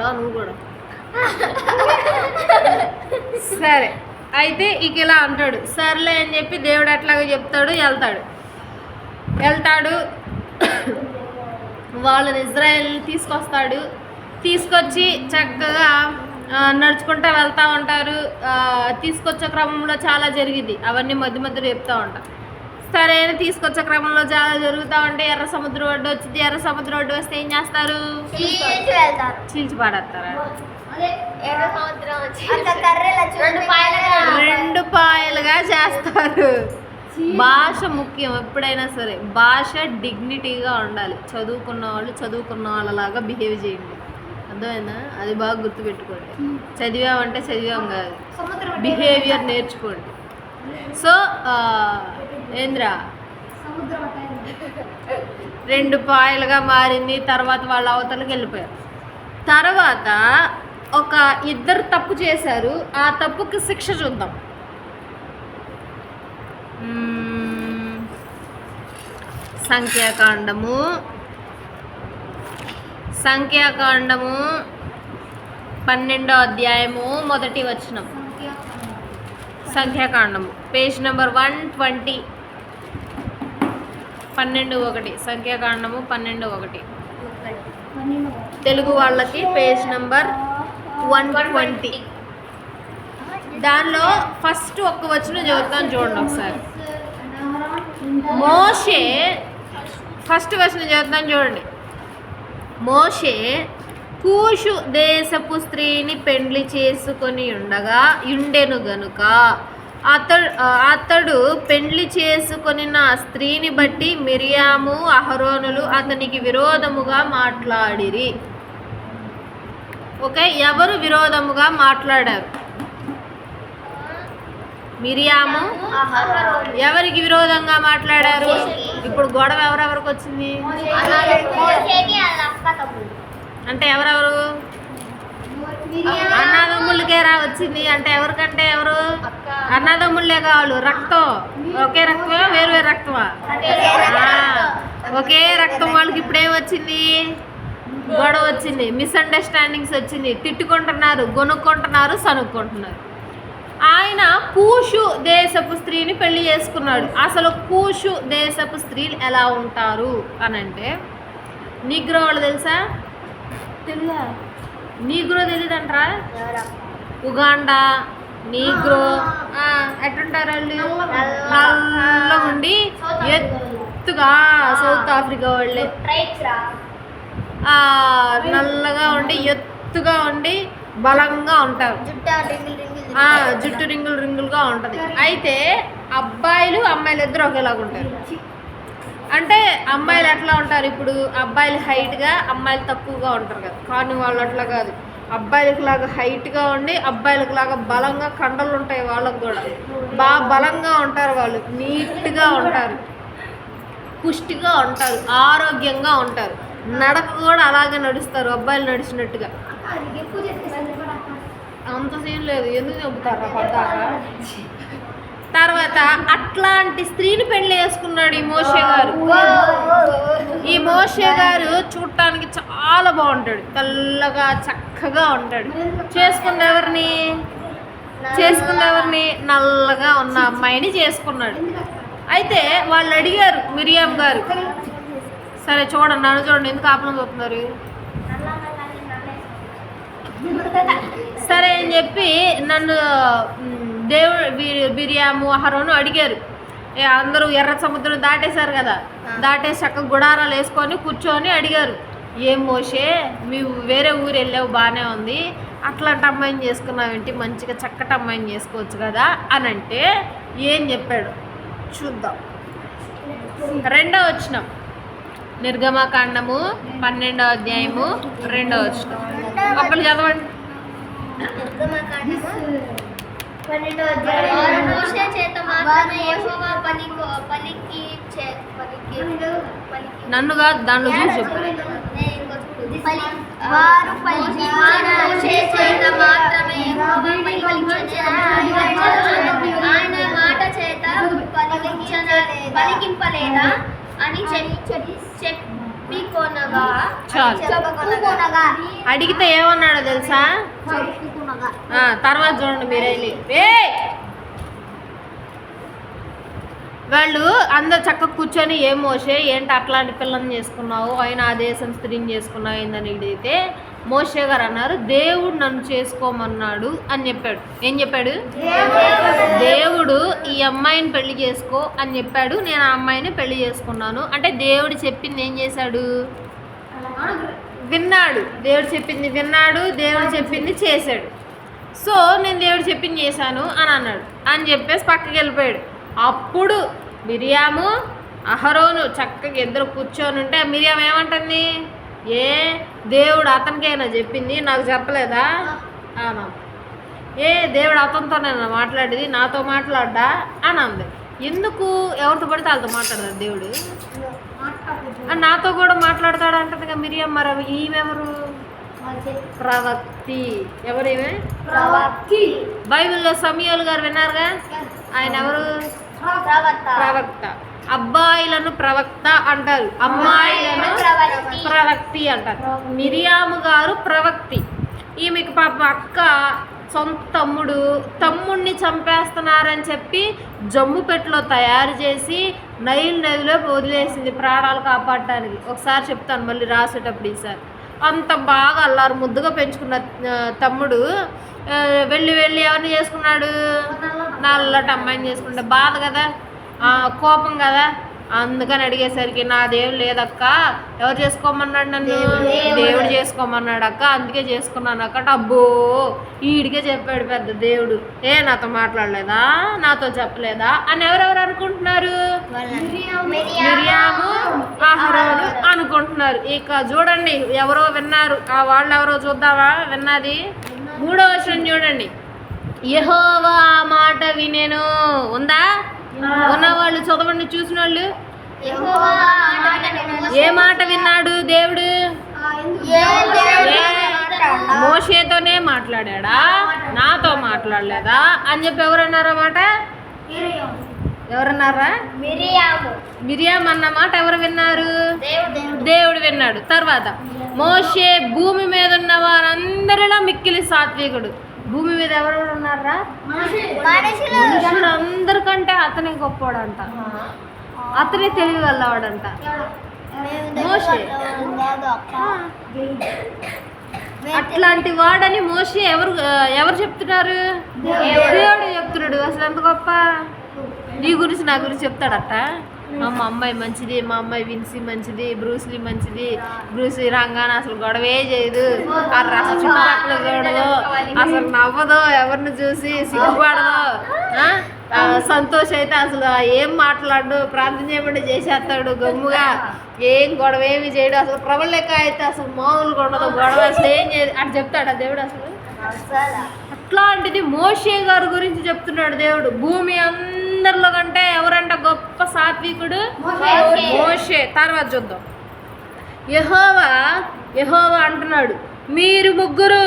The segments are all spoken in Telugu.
రా నువ్వు కూడా. సరే. అయితే ఇక ఇలా అంటాడు. సర్లే అని చెప్పి దేవుడు అట్లాగే చెప్తాడు వెళ్తాడు. వెళ్తాడు. వాళ్ళని ఇజ్రాయెల్ తీసుకొస్తాడు. తీసుకొచ్చి చక్కగా నడుచుకుంటూ వెళ్తూ ఉంటారు. తీసుకొచ్చే క్రమంలో చాలా జరిగింది. అవన్నీ మధ్య మధ్యలో చెప్తూ ఉంటాం. సరే అని తీసుకొచ్చే క్రమంలో చాలా జరుగుతూ ఉంటే ఎర్ర సముద్రం ఒడ్డు వచ్చింది. ఎర్ర సముద్రం ఒడ్డు వస్తే ఏం చేస్తారు? చీల్చి వెళ్తారు. చీల్చి పాడేస్తారా రెండు పాయలుగా రెండు పాయలుగా చేస్తారు. భాష ముఖ్యం ఎప్పుడైనా సరే. భాష డిగ్నిటీగా ఉండాలి. చదువుకున్న వాళ్ళు చదువుకున్న వాళ్ళలాగా బిహేవ్ చేయండి. అర్థమైందా? అది బాగా గుర్తుపెట్టుకోండి. చదివామంటే చదివాం కాదు. సముద్రం బిహేవియర్ నేర్చుకోండి. సో ఏంద్రా? రెండు పాయలుగా మారింది తర్వాత వాళ్ళ అవతలకి వెళ్ళిపోయారు. తర్వాత ఒక ఇద్దరు తప్పు చేశారు ఆ తప్పుకి శిక్ష చూద్దాం. సంఖ్యాకాండము. సంఖ్యాకాండము పన్నెండో అధ్యాయము మొదటి వచనం. సంఖ్యాకాండము. Page number one twenty. పన్నెండు ఒకటి సంఖ్యాకాండము పన్నెండు ఒకటి. తెలుగు వాళ్ళకి పేజ్ నెంబర్ వన్ ట్వంటీ. దానిలో ఫస్ట్ ఒక్క వచ్చిన చదువుతాను చూడండి ఒకసారి. మోషే ఫస్ట్ వచ్చిన చదువుతాను చూడండి. మోషే కూషు దేశపు స్త్రీని పెండ్లి చేసుకొని ఉండగా ఉండెను గనుక అతడు అతడు పెండ్లి చేసుకొని నా స్త్రీని బట్టి మిరియాము అహరోనులు అతనికి విరోధముగా మాట్లాడిరి. ఓకే? ఎవరు విరోధముగా మాట్లాడారు? మిరియాము ఎవరికి విరోధంగా మాట్లాడారు? ఇప్పుడు గొడవ ఎవరెవరికి వచ్చింది? అంటే ఎవరెవరు? అన్నదమ్ములకేరా వచ్చింది. అంటే ఎవరికంటే ఎవరు? అన్నదమ్ముళ్ళే కావాలి. రక్తం. ఒకే రక్తమా? వేరు వేరు రక్తమా? ఒకే రక్తం వాళ్ళకి ఇప్పుడేం వచ్చింది. గొడవ వచ్చింది. మిస్అండర్స్టాండింగ్స్ వచ్చింది. తిట్టుకుంటున్నారు గొనుక్కుంటున్నారు సనుక్కుంటున్నారు. ఆయన కూషు దేశపు స్త్రీని పెళ్ళి చేసుకున్నాడు. అసలు కూషు దేశపు స్త్రీలు ఎలా ఉంటారు? అని అంటే నీగ్రో వాళ్ళు తెలుసా? తెలుసా? నీగ్రో తెలియదంటారా ఉగాండా నీగ్రో ఎట్లుంటారు వాళ్ళు? ఉండి ఎత్తుగా సౌత్ ఆఫ్రికా వాళ్ళే. నల్లగా ఉండి ఎత్తుగా ఉండి బలంగా ఉంటారు. జుట్టు రింగిల్ రింగులుగా ఉంటుంది. అయితే అబ్బాయిలు అమ్మాయిలు ఇద్దరు ఒకేలాగా ఉంటారు అమ్మాయిలు ఎట్లా ఉంటారు? ఇప్పుడు అబ్బాయిలు హైట్గా అమ్మాయిలు తక్కువగా ఉంటారు కదా. కానీ వాళ్ళు అట్లా కాదు. అబ్బాయిలకు లాగా హైట్గా ఉండి అబ్బాయిలకు లాగా బలంగా కండలు ఉంటాయి వాళ్ళకు కూడా. బాగా బలంగా ఉంటారు వాళ్ళు. నీట్గా ఉంటారు. పుష్టిగా ఉంటారు. ఆరోగ్యంగా ఉంటారు. నడక కూడా అలాగే నడుస్తారు అబ్బాయిలు నడిచినట్టుగా. అంత సీన్ లేదు. ఎందుకు చెబుతారా పడ్డాక తర్వాత అట్లాంటి స్త్రీని పెళ్ళి చేసుకున్నాడు ఈ మోషే గారు. ఈ మోషే గారు చూడటానికి చాలా బాగుంటాడు. తెల్లగా చక్కగా ఉంటాడు. చేసుకున్న ఎవరిని? చేసుకున్న ఎవరిని? నల్లగా ఉన్న అమ్మాయిని చేసుకున్నాడు. అయితే వాళ్ళు అడిగారు మిరియాం గారు సరే చూడండి నన్ను చూడండి ఎందుకు ఆపలం చూస్తున్నారు సరే అని చెప్పి నన్ను దేవుడు బిర్యాము అహరోను అడిగారు. అందరూ ఎర్ర సముద్రం దాటేశారు కదా. దాటేసి చక్క గుడారాలు వేసుకొని కూర్చొని అడిగారు. ఏం మోసే మేము వేరే ఊరు వెళ్ళావు బాగానే ఉంది. అట్లాంటి అమ్మాయిని చేసుకున్నావేంటి మంచిగా చక్కటి అమ్మాయిని చేసుకోవచ్చు కదా? అని అంటే ఏం చెప్పాడు? చూద్దాం. రెండో వచ్చినాం నిర్గమకాండము పన్నెండో అధ్యాయము రెండో వచ్చినాం ఒకళ్ళు చదవండి. పన్నెండో అధ్యాయం. మోషే చేత మాత్రమే యెహోవా పలికి పలికి చే- పలికి పలికి నన్ను కాదు దాంట్లో చూసి చెప్పు. వారు పలికించిన మోషే చేత మాత్రమే యెహోవా ఆయన మాట చేత పలికించిన పలికింపలేదా అని చెప్పి చెప్- చెప్పుకొనగా చాలు. చెప్పుకొనగా అడిగితే ఏమన్నాడో తెలుసా? తర్వాత చూడండి మీరు వెళ్ళి. వాళ్ళు అందరు చక్కగా కూర్చొని ఏం మోసే ఏంటి అట్లాంటి పిల్లని చేసుకున్నావు? అయినా ఆ దేశం స్త్రీని చేసుకున్నావు ఏందని అడిగితే మోషే గారు అన్నారు దేవుడు నన్ను చేసుకోమన్నాడు అని చెప్పాడు. ఏం చెప్పాడు? దేవుడు ఈ అమ్మాయిని పెళ్ళి చేసుకో అని చెప్పాడు. నేను ఆ అమ్మాయిని పెళ్ళి చేసుకున్నాను. అంటే దేవుడు చెప్పింది ఏం చేశాడు? విన్నాడు. దేవుడు చెప్పింది విన్నాడు దేవుడు చెప్పింది చేశాడు. సో నేను దేవుడు చెప్పింది చేశాను అని అన్నాడు. అని చెప్పేసి పక్కకి వెళ్ళిపోయాడు. అప్పుడు మిరియాము అహరోను చక్కగా ఇద్దరు కూర్చొని ఉంటే ఆ మిరియాం ఏమంటుంది? ఏ దేవుడు అతనికైనా చెప్పింది? నాకు చెప్పలేదా? అన్నా. ఏ దేవుడు అతనితో నేను మాట్లాడేది? నాతో మాట్లాడ్డా? అని అంది. ఎందుకు? ఎవరితో పడితే వాళ్ళతో మాట్లాడతాడు దేవుడు. నాతో కూడా మాట్లాడతాడు అంటదిగా మిరియం మరి ఈమెవరు? ప్రవక్తి. ఎవరేమే ప్రవక్తి. బైబిల్లో సమయాలు గారు విన్నారుగా? ఆయన ఎవరు? ప్రవక్త. అబ్బాయిలను ప్రవక్త అంటారు. అమ్మాయిలను ప్రవక్తి. ప్రవక్తి అంటారు. మిరియాము గారు ప్రవక్తి. ఈమెకి పాప అక్క సొంత తమ్ముడు తమ్ముడిని చంపేస్తున్నారని చెప్పి జమ్ము పెట్టెలో తయారు చేసి నైల్ నదిలో వదిలేసింది ప్రాణాలు కాపాడటానికి. ఒకసారి చెప్తాను మళ్ళీ రాసేటప్పుడు ఈసారి. అంత బాగా అల్లారు ముద్దుగా పెంచుకున్న తమ్ముడు వెళ్ళి వెళ్ళి ఎవరిని చేసుకున్నాడు? నల్లటి అమ్మాయిని చేసుకుంటే బాధ కదా? కోపం కదా? అందుకని అడిగేసరికి నాదేం లేదక్క ఎవరు చేసుకోమన్నాడు నన్ను? దేవుడు చేసుకోమన్నాడు అక్క అందుకే చేసుకున్నాను అక్క అబ్బో ఈడికే చెప్పాడు పెద్ద దేవుడు. ఏ నాతో మాట్లాడలేదా? నాతో చెప్పలేదా? అని ఎవరెవరు అనుకుంటున్నారు మిరియాము ఆహరోను అనుకుంటున్నారు. ఇక చూడండి ఎవరో విన్నారు. ఆ వాళ్ళు ఎవరో చూద్దామా? విన్నది మూడో వచనం చూడండి. యహోవా ఆ మాట వినేను. ఉందా? ఉన్న వాళ్ళు చదవండి చూసిన వాళ్ళు ఏ మాట విన్నాడు దేవుడు? దేవుడు మోషేతోనే మాట్లాడా నాతో మాట్లాడలేదా? అని చెప్పి ఎవరన్నారు అన్నమాట ఎవరన్నారా? మిరియాము. మిరియాం అన్న మాట ఎవరు విన్నారు? దేవుడు. విన్నాడు. తర్వాత మోషే భూమి మీద ఉన్న వారందరిలో మిక్కిలి సాత్వికుడు. భూమి మీద ఎవరెవరు ఉన్నారా? మనుషులు. అందరికంటే అతనే గొప్పవాడంట అతనే తెలివి గల్లవాడంట మోషే. అట్లాంటి వాడని మోషే ఎవరు ఎవరు చెప్తున్నారు? దేవుడు చెప్తున్నాడు. అసలు ఎంత గొప్ప? నీ గురించి నా గురించి చెప్తాడట. మా అమ్మాయి మంచిది మా అమ్మాయి విన్సీ మంచిది బ్రూస్లీ మంచిది. బ్రూస్లీ రంగాన అసలు గొడవే చేయదు. ఆ రస చుట్టుపక్కల చూడదు. అసలు నవ్వదు ఎవరిని చూసి సిగ్గుపడదు. సంతోష్ అయితే అసలు ఏం మాట్లాడు ప్రార్థన చేయమంటే చేసేస్తాడు గమ్ముగా. ఏం గొడవ ఏమి చేయడు. అసలు ప్రబల లెక్క అయితే అసలు మామూలుగా ఉండదు. గొడవ అసలు ఏం చేయదు. అటు చెప్తాడా దేవుడు అసలు? అట్లాంటిది మోషే గారి గురించి చెప్తున్నాడు దేవుడు. భూమి అందరిలో కంటే ఎవరంట గొప్ప సాత్వికుడు? మోషే. మోషే. తర్వాత చూద్దాం. యహోవా యహోవా అంటున్నాడు మీరు ముగ్గురు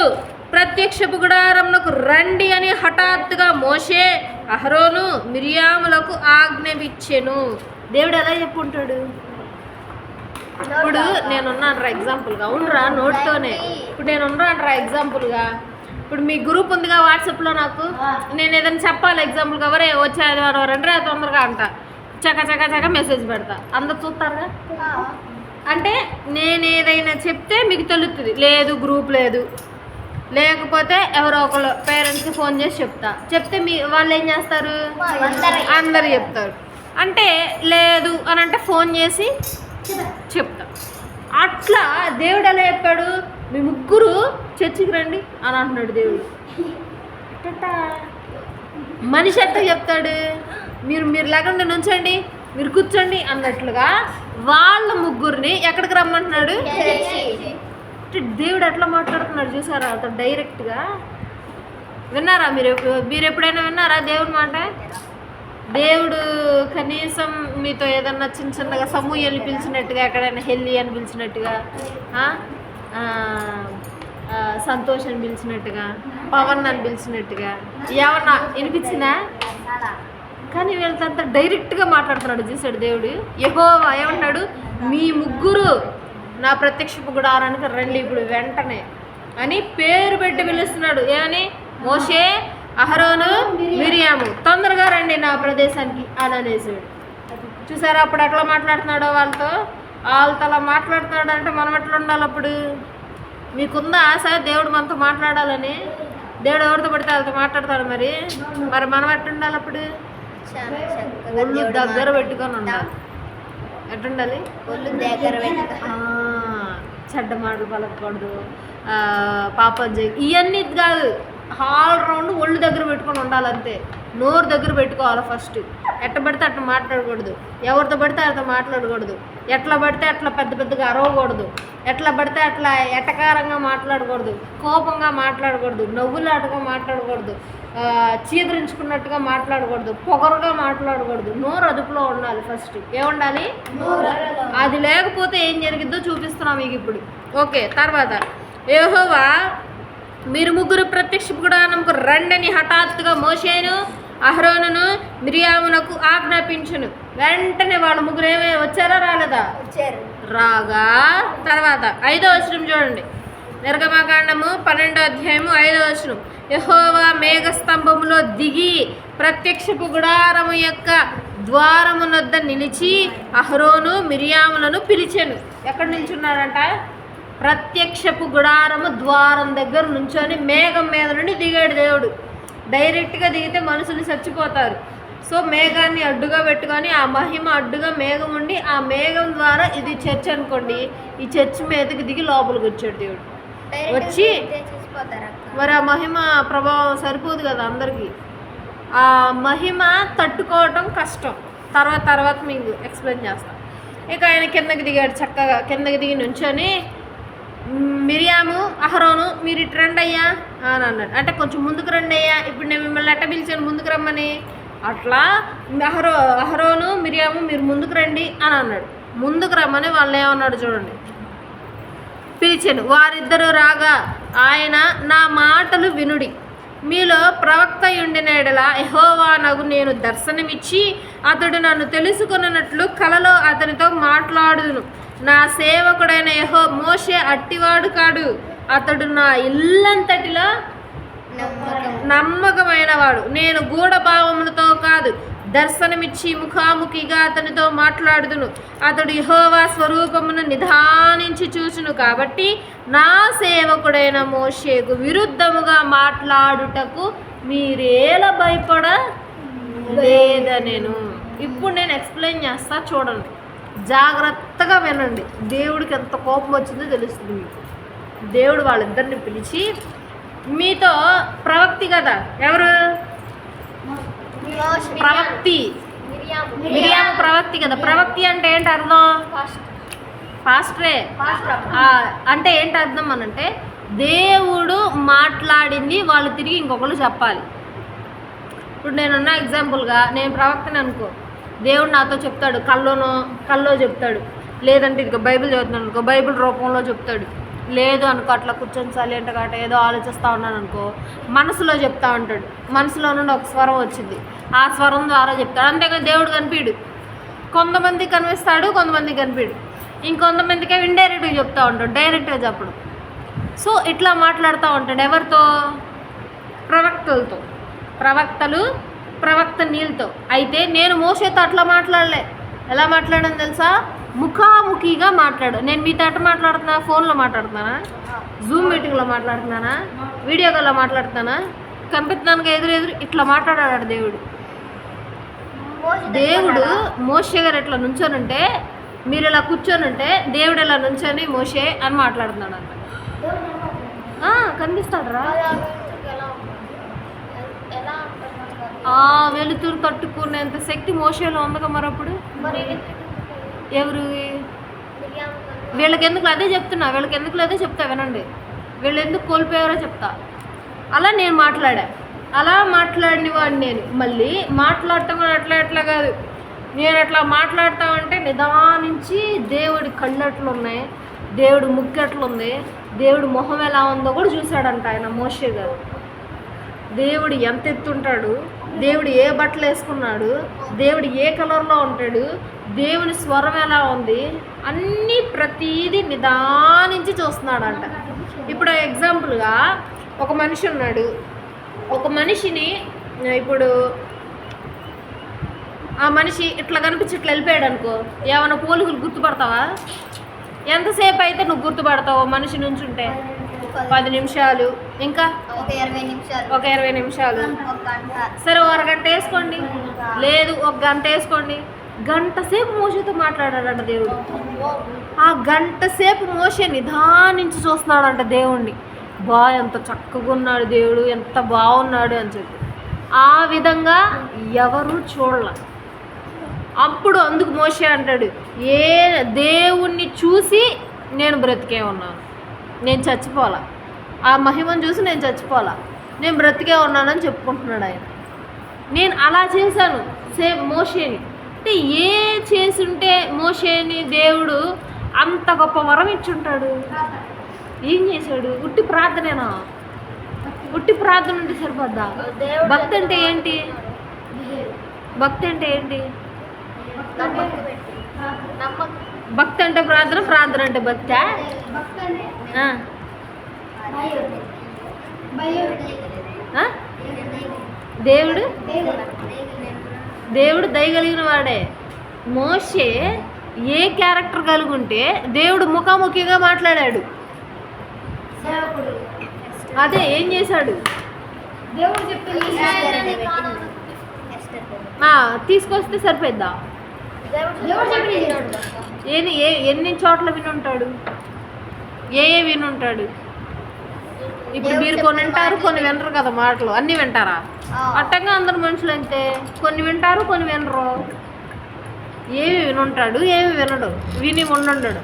ప్రత్యక్షపు గుడారమునకు రండి అని హఠాత్తుగా మోషే అహరోను మిరియాములకు ఆజ్ఞవిచ్చెను దేవుడు ఎలా చెప్పుంటాడు? ఇప్పుడు నేనున్నాను రా ఎగ్జాంపుల్గా అవునరా నోట్తోనే. ఇప్పుడు నేను ఉన్నాను రా ఎగ్జాంపుల్గా ఇప్పుడు మీ గ్రూప్ ఉందిగా వాట్సాప్లో నాకు. నేను ఏదైనా చెప్పాలి ఎగ్జాంపుల్గా ఎవరే వచ్చే ఆదివారం రండి రా తొందరగా అంట. చక చక చక మెసేజ్ పెడతా. అందరు చూస్తారుగా? అంటే నేను ఏదైనా చెప్తే మీకు తెలుస్తుంది లేదు గ్రూప్ లేదు. లేకపోతే ఎవరో ఒకరు పేరెంట్స్కి ఫోన్ చేసి చెప్తా. చెప్తే మీ వాళ్ళు ఏం చేస్తారు? అందరు చెప్తారు. అంటే లేదు అని అంటే ఫోన్ చేసి చెప్తా. అట్లా దేవుడు ఎలా చెప్పాడు? మీ ముగ్గురు చర్చికి రండి అని అంటున్నాడు దేవుడు. మనిషి ఎట్లా చెప్తాడు? మీరు మీరు లేకుండా నుంచండి మీరు కూర్చోండి అన్నట్లుగా వాళ్ళ ముగ్గురిని ఎక్కడికి రమ్మంటున్నాడు? దేవుడు ఎట్లా మాట్లాడుతున్నాడు చూసారా? అతను డైరెక్ట్గా. విన్నారా మీరు మీరు ఎప్పుడైనా విన్నారా దేవుడి మాట? దేవుడు కనీసం మీతో ఏదన్నా చిన్న చిన్నగా సమూహాన్ని పిలిచినట్టుగా ఎక్కడైనా హెల్దీ అని పిలిచినట్టుగా సంతోష్ అని పిలిచినట్టుగా పవన్ అని పిలిచినట్టుగా ఏమన్నా వినిపించిందా? కానీ వీళ్ళతో డైరెక్ట్గా మాట్లాడుతున్నాడు చూశాడు దేవుడు. ఎగో ఏమన్నాడు? మీ ముగ్గురు నా ప్రత్యక్షపు గుడారానికి రండి ఇప్పుడు వెంటనే అని పేరు పెట్టి పిలుస్తున్నాడు. ఏమని? మోషే అహరోను మిరియాము. తొందరగా రండి నా ప్రదేశానికి అని అనేసాడు. చూసారా అప్పుడు ఎట్లా మాట్లాడుతున్నాడో వాళ్ళతో? వాళ్ళతో అలా మాట్లాడుతున్నాడు అంటే మనం ఎట్లా ఉండాలి అప్పుడు? మీకుందా ఆశ దేవుడు మనతో మాట్లాడాలని? దేవుడు ఎవరితో పడితే వాళ్ళతో మాట్లాడతాడు మరి? మరి మనం ఎట్లా ఉండాలి అప్పుడు? ఒళ్ళు దగ్గర పెట్టుకొని ఉండాలి. ఎట్టుండాలి ఒళ్ళు దగ్గర చెడ్డ మాటలు పలకూడదు పాపం చేయ. ఇవన్నీ కాదు. ఆల్ రౌండ్ ఒళ్ళు దగ్గర పెట్టుకొని ఉండాలి అంతే నోరు దగ్గర పెట్టుకోవాలి ఫస్ట్. ఎట్ట పడితే అట్లా మాట్లాడకూడదు. ఎవరితో పడితే వాళ్ళతో మాట్లాడకూడదు. ఎట్లా పడితే అట్లా పెద్ద పెద్దగా అరవకూడదు. ఎట్లా పడితే అట్లా ఎటకారంగా మాట్లాడకూడదు. కోపంగా మాట్లాడకూడదు. నవ్వులాటగా మాట్లాడకూడదు. చీదరించుకున్నట్టుగా మాట్లాడకూడదు. పొగరుగా మాట్లాడకూడదు. నోరు అదుపులో ఉండాలి ఫస్ట్. ఏముండాలి? అది లేకపోతే ఏం జరిగిద్దో చూపిస్తున్నాం మీకు ఇప్పుడు. ఓకే తర్వాత. యెహోవా మీరు ముగ్గురు ప్రత్యక్ష గుడానంకు రండని హఠాత్తుగా మోషేను అహరోనును మిరియామునకు ఆజ్ఞాపించును. వెంటనే వాళ్ళ ముగ్గురు ఏమే వచ్చారా రాలేదా? వచ్చారు. రాగా తర్వాత ఐదో వచనం చూడండి. నిర్గమకాండము పన్నెండో అధ్యాయము ఐదో వచనం. యహోవా మేఘస్తంభములో దిగి ప్రత్యక్షపు గుడారము యొక్క ద్వారమునొద్ద నిలిచి అహరోను మిరియాములను పిలిచెను. ఎక్కడ నిల్చున్నాడంట ప్రత్యక్షపు గుడారము ద్వారం దగ్గర నుంచొని మేఘం మీద నుండి దిగాడు దేవుడు. డైరెక్ట్గా దిగితే మనుషులు చచ్చిపోతారు. సో మేఘాన్ని అడ్డుగా పెట్టుకొని ఆ మహిమ అడ్డుగా మేఘం ఉండి ఆ మేఘం ద్వారా ఇది చర్చ్ అనుకోండి ఈ చర్చ్ మీదకి దిగి లోపలికి వచ్చాడు దేవుడు. వచ్చి మరి ఆ మహిమ ప్రభావం సరిపోదు కదా అందరికీ. ఆ మహిమ తట్టుకోవటం కష్టం. తర్వాత తర్వాత మీకు ఎక్స్ప్లెయిన్ చేస్తాం. ఇక ఆయన కిందకి దిగాడు చక్కగా. కిందకి దిగి నుంచొని "మ్, మిరియాము అహరోను మీరు ఇటు రండి అయ్యా అని అన్నాడు. అంటే కొంచెం ముందుకు రండి అయ్యా ఇప్పుడు నేను మిమ్మల్ని అట్ట పిలిచాను ముందుకు రమ్మని. అట్లా అహరో అహరోను మిరియాము మీరు ముందుకు రండి అని అన్నాడు. ముందుకు రమ్మని వాళ్ళు ఏమన్నాడు చూడండి. పిలిచాను వారిద్దరూ రాగా ఆయన నా మాటలు వినుడి. మీలో ప్రవక్త ఉండిన ఎడల ఎహోవా నగు నేను దర్శనమిచ్చి అతడు నన్ను తెలుసుకున్నట్లు కలలో అతనితో మాట్లాడును నా సేవకుడైన యహో మోషే అట్టివాడు కాడు. అతడు నా ఇల్లంతటిలో నమ్మకం. నమ్మకమైన వాడు. నేను గూఢభావములతో కాదు దర్శనమిచ్చి ముఖాముఖిగా అతనితో మాట్లాడుదును. అతడు యెహోవా స్వరూపమును నిధానించి చూచును కాబట్టి నా సేవకుడైన మోషేకు విరుద్ధముగా మాట్లాడుటకు మీరేలా భయపడ లేదనేను ఇప్పుడు నేను ఎక్స్ప్లెయిన్ చేస్తా చూడండి. జాగ్రత్తగా వినండి. దేవుడికి ఎంత కోపం వచ్చిందో తెలుస్తుంది మీకు. దేవుడు వాళ్ళిద్దరిని పిలిచి మీతో ప్రవక్తి కదా? ఎవరు? ప్రవక్తి. మిరియాము. ప్రవక్తి కదా? ప్రవక్తి అంటే ఏంటి అర్థం? ఫస్ట్ పాస్టరే అంటే ఏంటి అర్థం అనంటే దేవుడు మాట్లాడింది వాళ్ళు తిరిగి ఇంకొకరు చెప్పాలి. ఇప్పుడు నేనున్న ఎగ్జాంపుల్గా నేను ప్రవక్తని అనుకో. దేవుడు నాతో చెప్తాడు కల్లోనో కల్లో చెప్తాడు. లేదంటే ఇదిగో బైబిల్ చదువుతున్నాను అనుకో బైబిల్ రూపంలో చెప్తాడు. లేదు అనుకో అట్లా కూర్చొని సైలెంట్ గట్ట ఏదో ఆలోచిస్తూ ఉన్నాను అనుకో మనసులో చెప్తా ఉంటాడు. మనసులో నుండి ఒక స్వరం వచ్చింది. ఆ స్వరం ద్వారా చెప్తాడు. అంతేకాదు దేవుడు కనిపించడు కొంతమంది కనిపిస్తాడు కొంతమంది కనిపించడు ఇంకొంతమందికి ఇండైరెక్ట్గా చెప్తూ ఉంటాడు డైరెక్ట్గా చెప్పడు. సో ఇట్లా మాట్లాడుతూ ఉంటాడు ఎవరితో? ప్రవక్తలతో. ప్రవక్తలు ప్రవక్త నీళ్ళతో అయితే నేను మోసేతో అట్లా మాట్లాడలే. ఎలా మాట్లాడాను తెలుసా? ముఖాముఖిగా మాట్లాడు. నేను మీతో అట్ట మాట్లాడుతున్నా? ఫోన్లో మాట్లాడుతున్నానా? జూమ్ మీటింగ్లో మాట్లాడుతున్నానా? వీడియో కాల్లో మాట్లాడుతున్నానా? కనిపిస్తున్నాను ఎదురు ఎదురు ఇట్లా మాట్లాడాడు దేవుడు. దేవుడు మోషే గారు ఇట్లా నుంచోనుంటే మీరు ఇలా కూర్చొనుంటే దేవుడు ఇలా నుంచొని మోషే అని మాట్లాడుతున్నాడు అంట. కనిపిస్తాడు రా అది ఆ వెలుతురుకి ఎలా ఉంటుంది? ఎ- ఎలా ఉంటుంది అసలు? ఆ వెలుతురు తట్టుకునేంత శక్తి మోషేలో ఉందిగా మరప్పుడు? ఎవరు? వీళ్ళకి ఎందుకు అదే చెప్తున్నా వీళ్ళకి ఎందుకు లేదో చెప్తా వినండి. వీళ్ళు ఎందుకు కోల్పోయారో చెప్తా. అలా నేను మాట్లాడా. అలా మాట్లాడిన వాడిని నేను. మళ్ళీ మాట్లాడటం కూడా అట్లా అట్లా కాదు. నేను అట్లా మాట్లాడతా ఉంటే నిదానించి దేవుడి కళ్ళు ఎట్లా ఉన్నాయి దేవుడి ముక్కు ఎట్లా ఉంది దేవుడి మొహం ఎలా ఉందో కూడా చూశాడంట ఆయన మోషే గారు. దేవుడు ఎంత ఎత్తుంటాడు దేవుడు ఏ బట్టలు వేసుకున్నాడు దేవుడు ఏ కలర్లో ఉంటాడు దేవుని స్వరం ఎలా ఉంది అన్నీ ప్రతీది నిదానించి చూస్తున్నాడంట. ఇప్పుడు ఎగ్జాంపుల్గా ఒక మనిషి ఉన్నాడు. ఒక మనిషిని ఇప్పుడు ఆ మనిషి ఇట్లా కనిపించి ఇట్లా వెళ్ళిపోయాడు అనుకో ఏమైనా పోలుగులు గుర్తుపడతావా? ఎంతసేపు అయితే నువ్వు గుర్తుపడతావు మనిషి నుంచి ఉంటే పది నిమిషాలు. ఇంకా? ఒక ఇరవై నిమిషాలు. ఒక ఇరవై నిమిషాలు. ఒక గంట. సరే ఓ అరగంట వేసుకోండి. లేదు ఒక గంట వేసుకోండి. గంట సేపు మోసతో మాట్లాడాడంట దేవుడు. ఆ గంట సేపు మోసే నిదానించి చూస్తున్నాడంట దేవుణ్ణి. బా ఎంత చక్కగా ఉన్నాడు దేవుడు ఎంత బాగున్నాడు అని చెప్పి. ఆ విధంగా ఎవరు చూడాల. అప్పుడు అందుకు మోసే అంటాడు ఏ దేవుణ్ణి చూసి నేను బ్రతికే ఉన్నాను. నేను చచ్చిపోలా ఆ మహిమను చూసి నేను చచ్చిపోలా నేను బ్రతికే ఉన్నానని చెప్పుకుంటున్నాడు ఆయన. నేను అలా చేశాను సేమ్ మోషేని. అంటే ఏ చేసుంటే మోషేని దేవుడు అంత గొప్ప వరం ఇచ్చుంటాడు? ఏం చేశాడు? ఉట్టి ప్రార్థనేనా? ఉట్టి ప్రార్థన ఉంటే సరిపోద్దా? భక్తి అంటే ఏంటి? భక్తి అంటే ఏంటి? నమ్మకం. భక్తి అంటే ప్రార్థన ప్రార్థన అంటే భక్తి? దేవుడు? దేవుడు దయగలిగిన వాడే. మోషే ఏ క్యారెక్టర్ కలిగి ఉంటే దేవుడు ముఖాముఖిగా మాట్లాడాడు. అదే ఏం చేశాడు? దేవుడు తీసుకొస్తే సరిపోద్దా ఏది ఏ ఎన్ని చోట్ల వినుంటాడు? ఏ ఏ వినుంటాడు? ఇప్పుడు మీరు కొన్ని వింటారు కొన్ని వినరు కదా మాటలు. అన్నీ వింటారా? అట్టంగా అందరు మనుషులు అంతే కొన్ని వింటారు కొన్ని వినరు. ఏవి వినుంటాడు ఏవి వినడు? విని ఉండుండడు.